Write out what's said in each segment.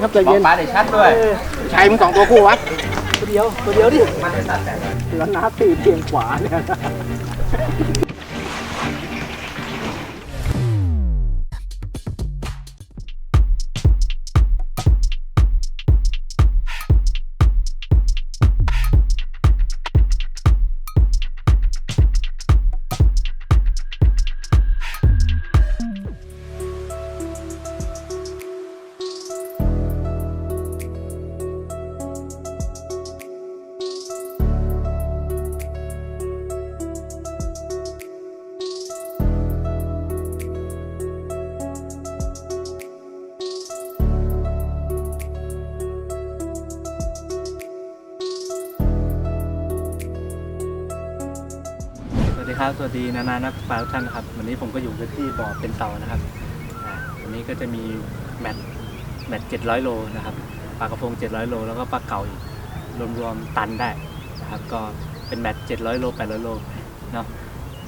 ครับใจเย็นปลาได้ชัดด้วยใช้มึงสองตัวคู่วะตัวเดียวตัวเดียวดิแล้วน้าตีเพียงขวาเนี่ย ครับสวัสดีนานานักปลาทุกท่านนะครับ วันนี้ผมก็อยู่กันที่บ่อเป็นเต่านะครับวันนี้ก็จะมีแมตช์แมตช์700โลนะครับปลากระพง700โลแล้วก็ปลาเก๋าอีกรวมๆตันได้นะครับ ก็เป็นแมตช์700โล800โลเนาะ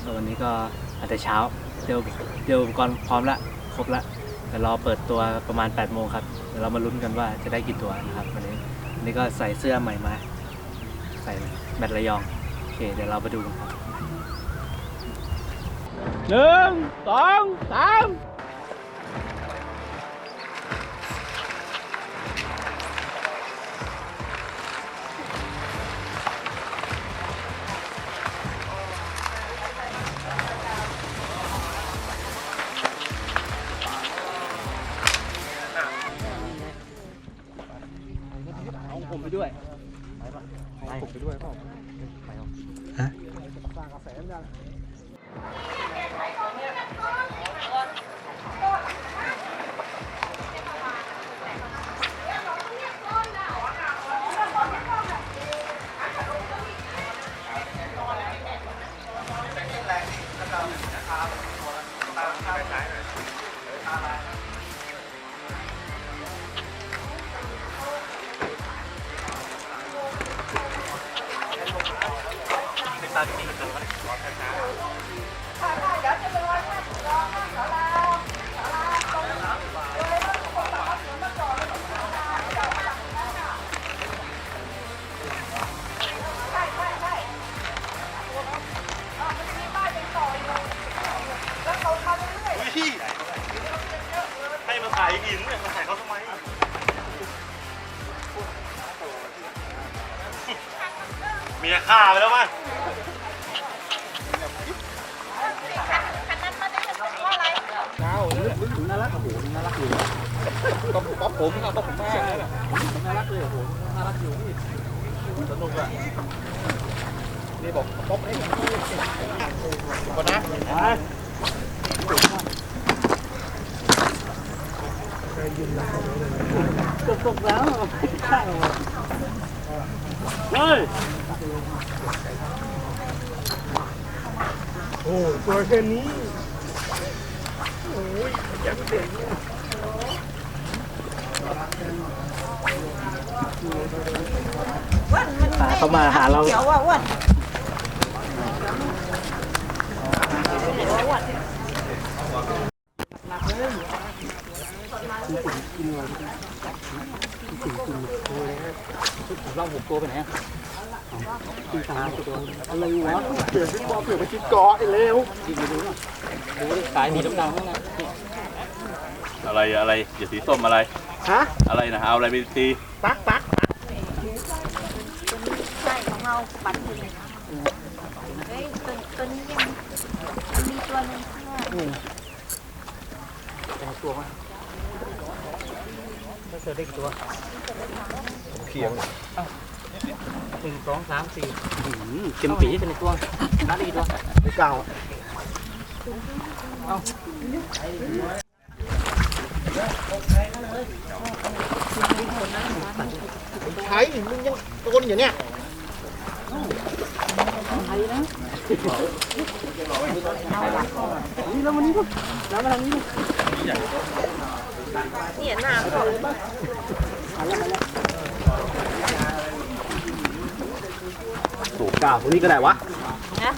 ก็วันนี้ก็อาจจะเช้าเดี๋ยวเดี๋ยวอุปกรณ์พร้อมละครบละแต่รอเปิดตัวประมาณ8โมงครับเดี๋ยวเรามาลุ้นกันว่าจะได้กี่ตัวนะครับวันนี้วันนี้ก็ใส่เสื้อใหม่มาใส่แมตช์ระยองโอเคเดี๋ยวเราไปดูกันครับ หนึ่งสองสาม เฮ้ยโอ้ตัวแค่นี้เขามาหาเราเขียวอะอ้วน เราหกตัวไปไหนตีตาตัวอะไรวะเปลี่ยนที่บอกเปลี่ยนไปที่เกาะไอ้เลวสายสีดำๆข้างในอะไรอะไรอย่าสีส้มอะไร ฮะ อะไรนะเอาอะไรไปตีปักปักใช่ของเราปัดอยู่เฮ้ยตัวตัวนี้ยังมีตัวหนึงที่ว่าตัวมั้ยไม่เคยได้กี่ตัว เขียงหนึ่งสองสามสี่เต็มปีเป็นตัวนัดอีกตัวไม่เก่าใช้มึงยังโดนอยู่เนี่ยเนี่ยหน้าเขาถูกเก่าคนนี้ก็ได้วะนะ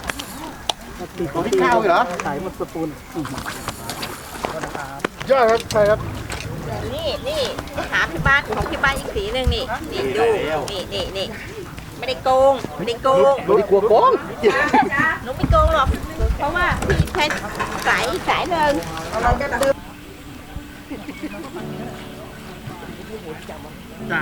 ของพี่ข้าวเหรอขายหมดสปูนยอดครับใช่ครับนี่นี่หาที่บ้านของที่บ้านอีกสีหนึ่งนี่นี่ดูนี่นี่นี่ไม่ได้โกงไม่ได้โกงดูดีกลัวโกงหนูไม่โกงหรอกเพราะว่ามีแค่สายสายหนึ่งจ้า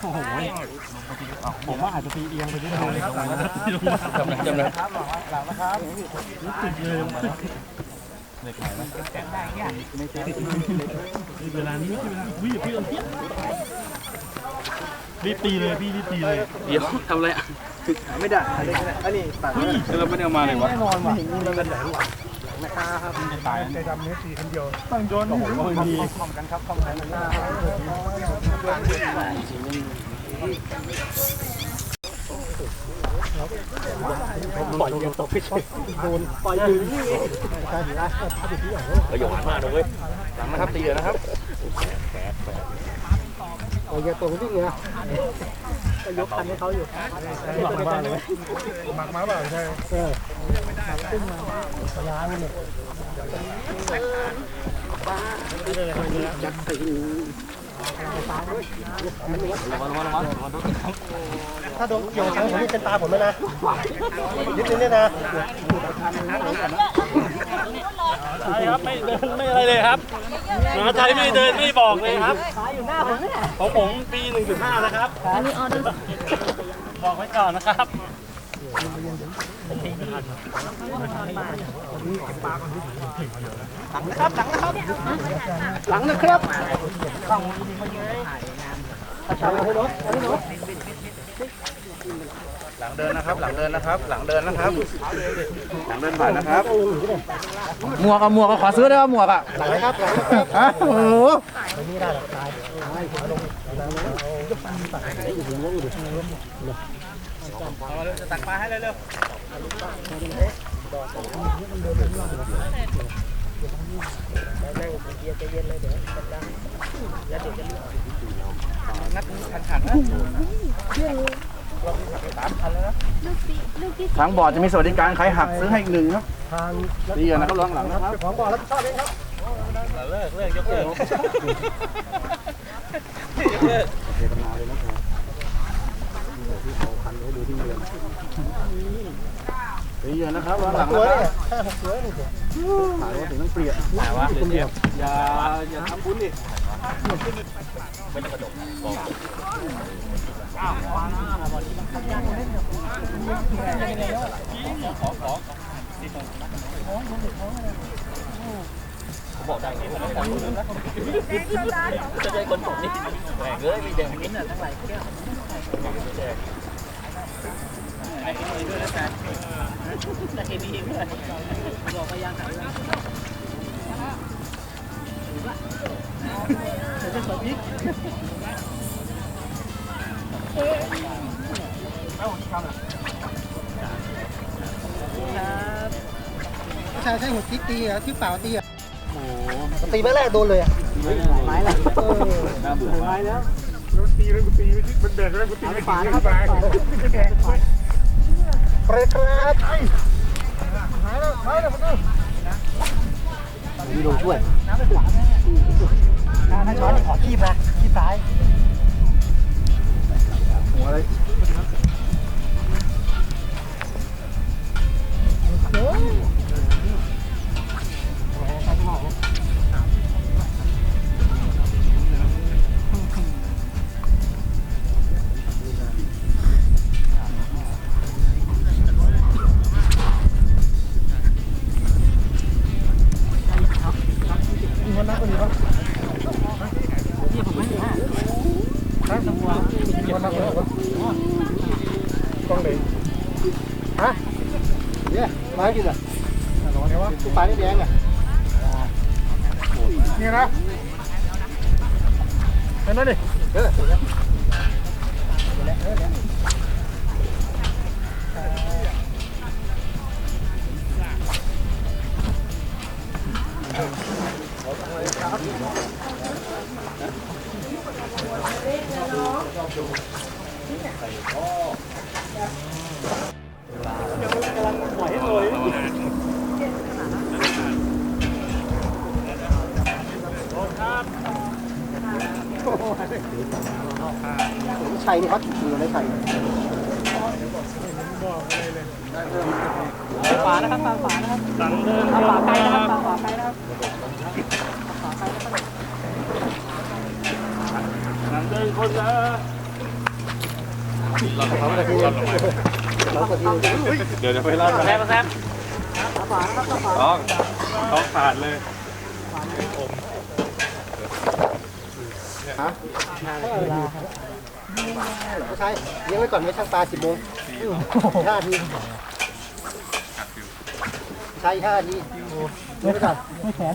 โอ้โหผมว่าอาจจะตีเอียงไปนิดนึงจำเลยจำเลยเวลานี้ไม่ใช่เวลาวิ่งพี่เอาเทียบรีบตีเลยพี่รีบตีเลย เดี๋ยวทำอะไรอะไม่ได้อันนี้ตัดเราไม่ได้เอามาเลยวะแน่นอนว่ะมันเป็นแบบนะ ครับตายใจดำเนื้อตีคนเดียวต้องโดนหัวบางทีป้องกันครับป้องกันหน้าปล่อยยังตกไม่ใช่โดนปล่อยอยู่นี่ใช่ไหมล่ะประโยชน์มากเลยเว้ยหลังนะครับตีเลยนะครับปล่อยยังตกวิ่งไงก็ยกคันให้เขาอยู่หลังบ้านเลยหมักมาเปล่าใช่ ถ้าโดนเกี่ยวช้างผมนี่เป็นตาผมแล้วนะนิดนึงเนี่ยนะใช่ครับไม่เดินไม่อะไรเลยครับหมาไทยไม่เดินไม่บอกเลยครับของผมปี1.5นะครับ อันนี้ออเดอร์บอกไว้ก่อนนะครับ หลังนะครับช้างให้รถให้รถหลังเดินนะครับ หลังเดินนะครับ หลังเดินนะครับ หลังเดินผ่านนะครับ หมวกอะหมวกอะขอซื้อได้ป่ะหมวกอะหลังนะครับหลังนะครับฮะโอ้โห ไม่ได้หรอกตายตักปลาให้เร็วทางบอร์ดจะมีสวัสดิการใครหักซื้อให้อีกหนึ่งครับทางดีกันนะครับระวังหลังนะครับ ของบ่อรับผิดชอบเองครับ เลิกเลิกยกเลิก ดีกันนะครับระวังหลังตัวนะคเนี่รับยห้าหกตัวนี่ถ่ายว่าถึงต้องเปลี่ยนแต่ว่าเดี๋ยวอย่าอย่าทำบุญดิจะได้คนผมนี่แหมเอ้ยมีแดงมิ้นท์อะทั้งหลายแก้วไอ้นี่ ด้วยแล้วกันแต่เอ็นีด้วยบอกพยายามหาผู้ชายใช้หัวทิกตีอะที่เปล่าตีอะโอ้ตีแม่แรกโดนเลยอะไม้ละเออไม้แล้วตีแล้วกูตีมันแบกแล้วกูตีไม่ฝานะครับ เปรตครับหายแล้วหายแล้วมันมีลงช่วยน้ำไปหลังถ้าช้อนขอขีบนะขีบซ้ายหัวอะไร con điện hả dạ mấy cái gì cái bài cái đen à nghe đó anh nói đi ที่แดงอะนี่นะเห็นไหมดิเออปล่อยให้โรยชัยนี่เขาถืออะไรใส่ฝานะครับฝานะครับหลังเดินฝาไกลนะครับฝาไกลนะครับหลัง เดินคนละเขาจะคือเราก็คือเดี๋ยวจะไปเล่าแซมแซมต้องต้องขาดเลยฮะไม่ใช่เลี้ยงไว้ก่อนไม่ช่างปลาสิบโมงห้าทีใช่ห้าทีเลี้ยงไว้ก่อนไม่แข็ง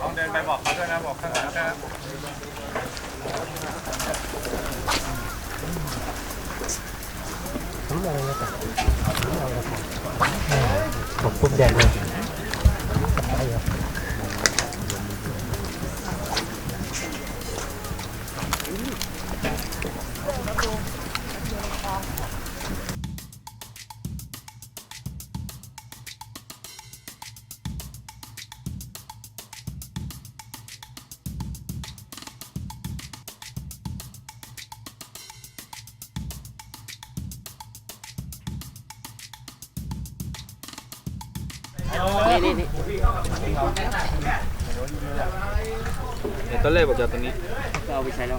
ต้องเดิน ไปบอกเขาด้วยนะบอกข้างหลังนะผมปุ๊บแดงเลย ตอนแรกบอกจะตรงนี้เอาไปใช้แล้ว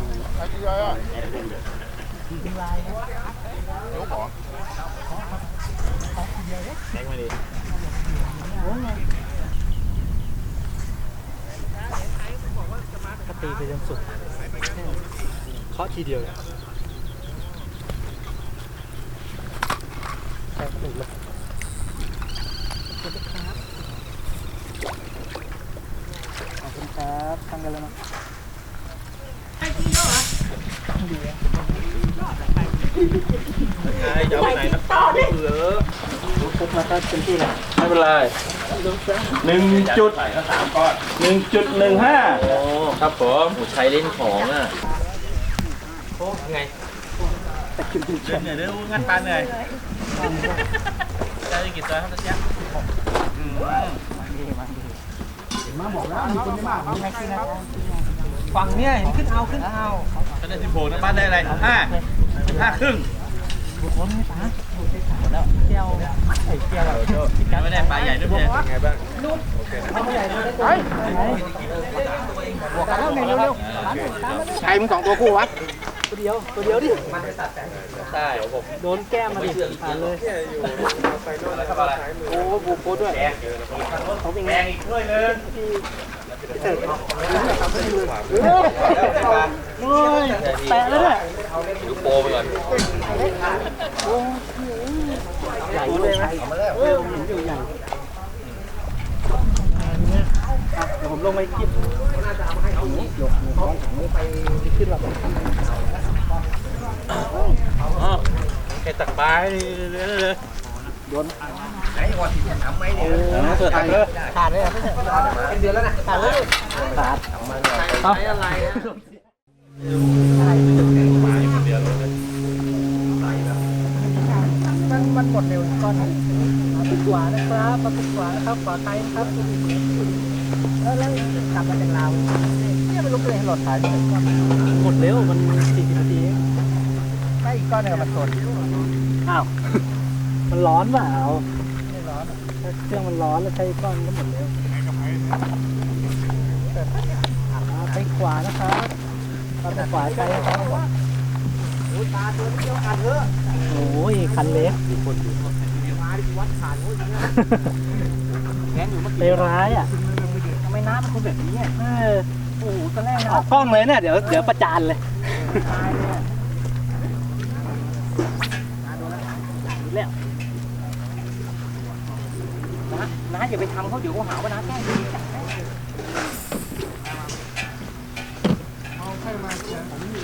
ขตีไปจนสุดเคาะทีเดียวเลยใช่ถูกเลยขอบคุณครับทำกันแล้วเนาะ ไงจะเอาไปไหนนะเหลือพบมาก็เต็มที่เลยไม่เป็นไรหนึ่งจุดใส่ก็สามก้อนหนึ่งจุดหนึ่งห้าโอ้ครับผมใช้เล่นของอะโอ้ไงเหนื่อยเรื่องงัดปลาเหนื่อยได้กี่ตัวครับตะเจี๊ยบ ฝั่งเนี้ยเห็นขึ้นเอาขึ้นเอาก็ได้สิบหกนะบ้านได้อะไรห้าห้าครึ่งบุคคลไม่ปลามแล้วเกลียวไข่เจียวไม่ได้ปลาใหญ่ด้วยเนี่ยไงบ้างนุ่มปลาใหญ่เลยไปบวกกันแล้วเนี่ยเร็วๆใช่มึงสองตัวคู่วะตัวเดียวตัวเดียวดิมันไปตัดแต่งใช่โดนแก้มมาดิผ่านเลยโอ้โหบูโคด้วยเขาเป็นแดงอีกด้วยเลย โอ้ยแตะแล้วเนี่ยดูโปไปก่อนใหญ่เลยไหมเออผมอยู่ใหญ่เดี๋ยวผมลงไปคิดยกมือของถังไปขึ้นมาอ๋อแค่ตักปลาให้เลยเลย โดนเปิดตักเลยขาดเลยไม่ใช่เป็นเดือนแล้วนะขาดเลยขาดเอาอะไรมันมันหมดเร็วก้อนนึงมาติดขวานะครับมาดขวานะครับขวาไกลนะครับแล้วแล้วกลับมาจากลาวเนี่ยไม่รู้เลยหลอดถ่ายหมดเร็วมันสี่สิบนาทีไม่อีกก้อนหนึงมันสดอ้าว มันร้อนเปล่าไม่ร้อนเครื่องมันร้อนแล้วใช้ก้อนก็หมดเร็วอ่าไปขวานะครับเราไปขวาไปนะครับโอ้ยตาตัวนี้เดียวกันเถอะโอ้ยคันเล็กเลวร้ายอะทำไมน้ำมันเป็นแบบนี้อะเออโอ้โหตอนแรกออกกล้องเลยเนี่ยเดี๋ยวเดี๋ยวประจานเลยแล้ว น้าอย่าไปทำเขาเดี๋ยวเขาหาว่าน้าแกล้งดีจังตรงนี้มี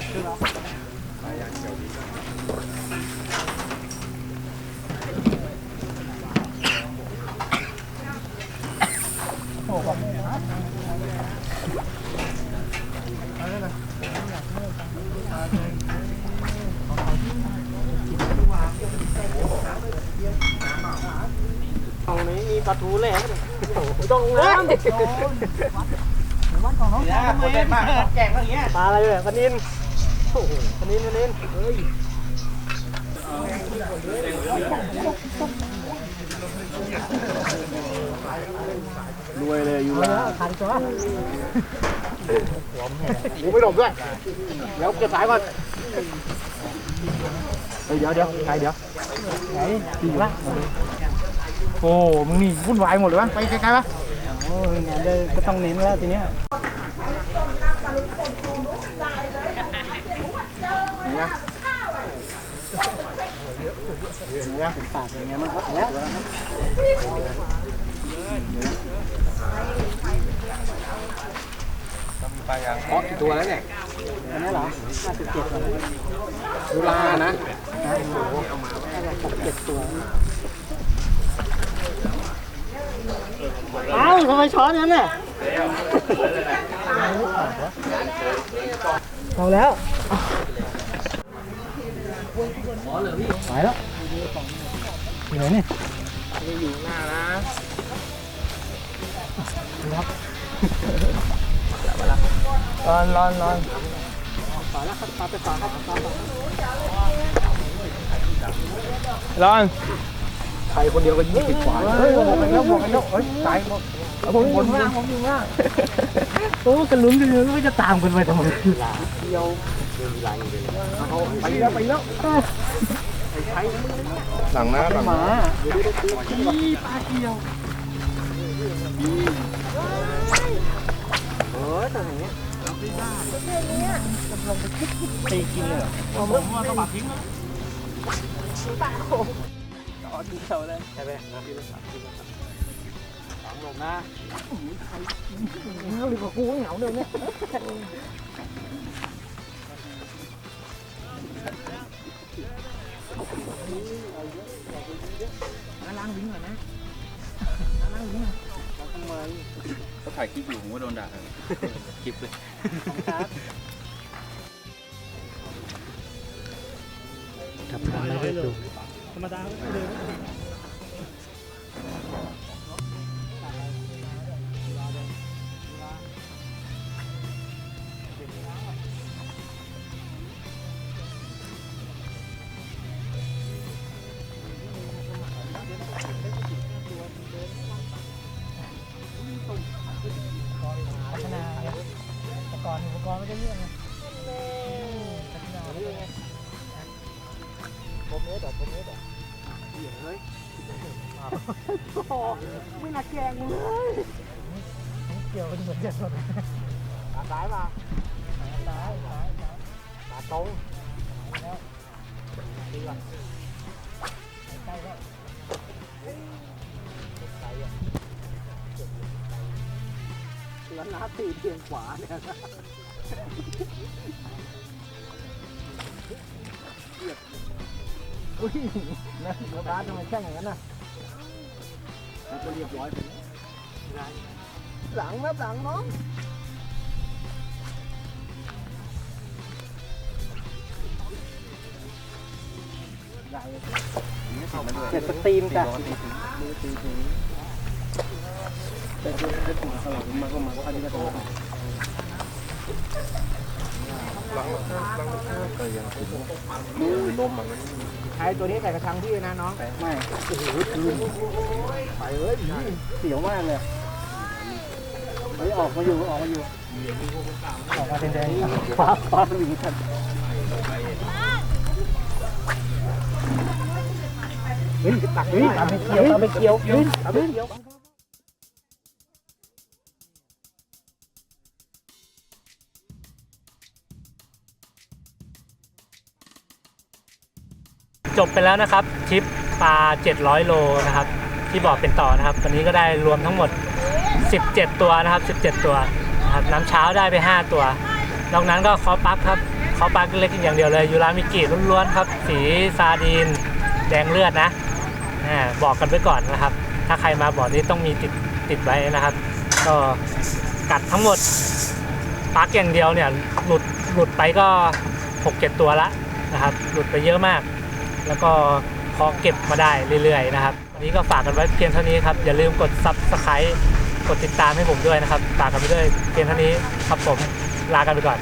ปลาทูแหลกต้องน้ำดิวันของน้องทำไมมาแกงอะไรเงี้ยปลาอะไรเนี่ยปลานินโอ้โหปลานินปลานินเฮ้ยรวยเลยอยู่เอาแล้วคันจ้ะกูไม่หลบด้วย เดี๋ยวเก็บสายก่อนเดี๋ยวเดี๋ยวใครเดี๋ยวไหนดีละ โอ้มึงนี่วุ่นวายหมดเลยวะไปไกลๆวะโอ้ยงานเลยก็ต้องเน้นแล้วทีเนี้ยเนี่ยปากอย่างเงี้ยมันก็แล้วเพาะกี่ตัวแล้วเนี่ยอันนี้เหรอห้าสิบเจ็ดเหรอดูลานะเจ็ดตัว เอ้าทำไมช้อนนั้นน่ะเอาแล้วไปแล้วอยู่ไหนเนี่ยอยู่หน้านะร้อนร้อนร้อนไปแล้วครับปลาไปต่อครับปลาต่อร้อน ใครคนเดียวก็ยี่สิบกว่าเฮ้ยบอกกันแล้วบอกกันแล้วเฮ้ยตายหมดเอาผมบนล่างผมอยู่ล่างโอ้กันลุ้นกันเลยว่าจะตามกันไปทำไมไปแล้วไปแล้วหลังนะหลังหมาอีปลาเกียวเออแต่อย่างเงี้ยตีกินเลยเหรอผมว่าต้องบักทิ้งแล้ว อ๋อทิ้งเสาเลยใช่ไหมสามลงนะเหงาดีกว่ากูเหงาเลยเนี่ยก็ถ่ายคลิปอยู่ผมก็โดนด่าคลิปเลยกับทำไม่ได้ดู ธรร ไม่น่าแกงเลยเกี่ยวกันเหมือนกันหมดตาซ้ายมาซ้ายซ้ายตาตรงแล้วดีกว่าใกล้แล้วใกล้อะแล้วน้าตีเพียงขวาเนี่ยนะอุ้ยนะแล้วร้านทำไมแช่งอย่างนั้นน่ะ มันก็เรียบร้อยไปแล้วหลังนะหลังน้องเจ็ดสตรีมจ้ะแต่คือถ้าถึงสลับมาก็มาก็อันนี้ก็ต้องใช้ตัวนี้ใส่กระชังพี่นะน้อง ไม่โอ้โหคืน ไปเอ้ยเสียวมากเลยเฮ้ยออกมาอยู่ออกมาอยู่ออกมาแดงๆฟ้าฟ้ามันอยู่กันเฮ้ยตักเฮ้ยตามไปเกี่ยวตามไปเกี่ยวเฮ้ยตามไปเกี่ยวจบไปแล้วนะครับทริปปลา 700 โลนะครับ ที่บอกเป็นต่อนะครับ วันนี้ก็ได้รวมทั้งหมด 17 ตัวนะครับ 17 ตัวนะครับน้ำเช้าได้ไป 5 ตัวนอกนั้นก็คอปักครับคอปักเล็กอย่างเดียวเลยยูรามิกิล้วนๆครับ สีซาดีน แดงเลือดนะบอกกันไว้ก่อนนะครับ ถ้าใครมาบ่อนี้ต้องมีติดติดไว้นะครับ ก็กัดทั้งหมดปักอย่างเดียวเนี่ยหลุดหลุดไปก็6-7ตัวละนะครับ หลุดไปเยอะมาก แล้วก็พอเก็บมาได้เรื่อยๆนะครับ นี้ก็ฝากกันไว้เพียงเท่านี้ครับ อย่าลืมกด subscribe กดติดตามให้ผมด้วยนะครับ ฝากกันไปด้วยเพียงเท่านี้ครับผมลากันไปก่อน